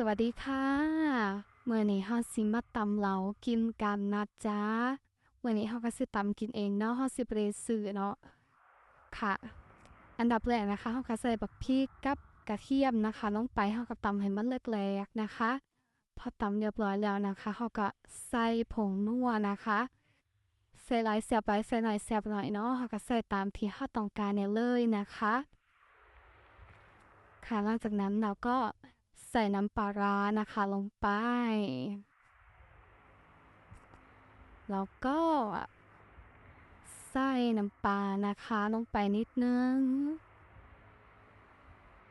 สวัสดีค่ะเมื่อนี้เฮาสิมาตำเหลากินกันนะจ๊ะเมื่อนี้เฮาก็สิตำกินเองเนาะเฮาสิบ่ได้ซื้อเนาะค่ะ อันดับแรกนะคะเฮาก็ใส่บักพริกกับกระเทียมนะคะลงไปเฮาก็ตำให้มันเล็กๆนะคะ พอตำเรียบร้อยแล้วนะคะเฮาก็ใส่ผงนัวนะคะใส่หลายแซ่บหลายใส่น้อยแซ่บน้อยเนาะเฮาก็ใส่ตามที่เฮาต้องการเนี่ยเลยนะคะ ค่ะหลังจากนั้นเราก็ ใส่น้ำปลาร้านะคะลงไป แล้วก็ใส่น้ำปลานะคะลงไปนิดนึง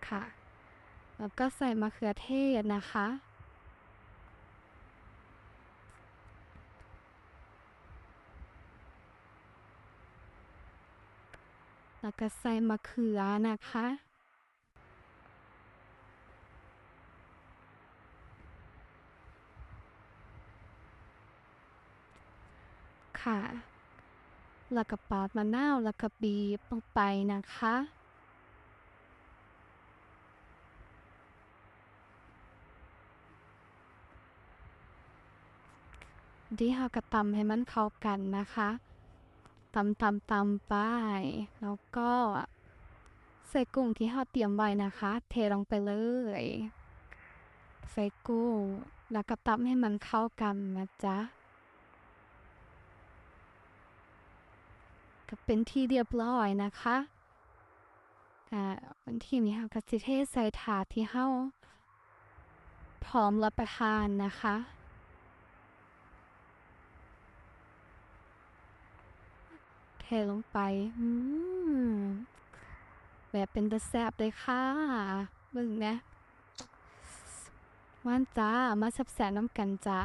ค่ะ แล้วก็ใส่มะเขือเทศนะคะ แล้วก็ใส่มะเขือนะคะ ค่ะแล้วก็ปาดมะนาวแล้วก็บีบลงไปนะคะ ดีค่ะก็ตำให้มันเข้ากันนะคะตำตำตำไป แล้วก็ใส่กุ้งที่เราเตรียมไว้นะคะ เทลงไปเลย ใส่กุ้ง แล้วก็ตำให้มันเข้ากันนะจ๊ะ เป็นที่เรียบร้อยนะคะอ่าวันที่นี้ค่ะก็สิเทใส่ถาดที่เฮาพร้อมรับประทานนะคะเทลงไปแบบเป็นตะแซบเลยค่ะเบึงนะว่านจ้า มาแซ่บๆน้ำกันจ้า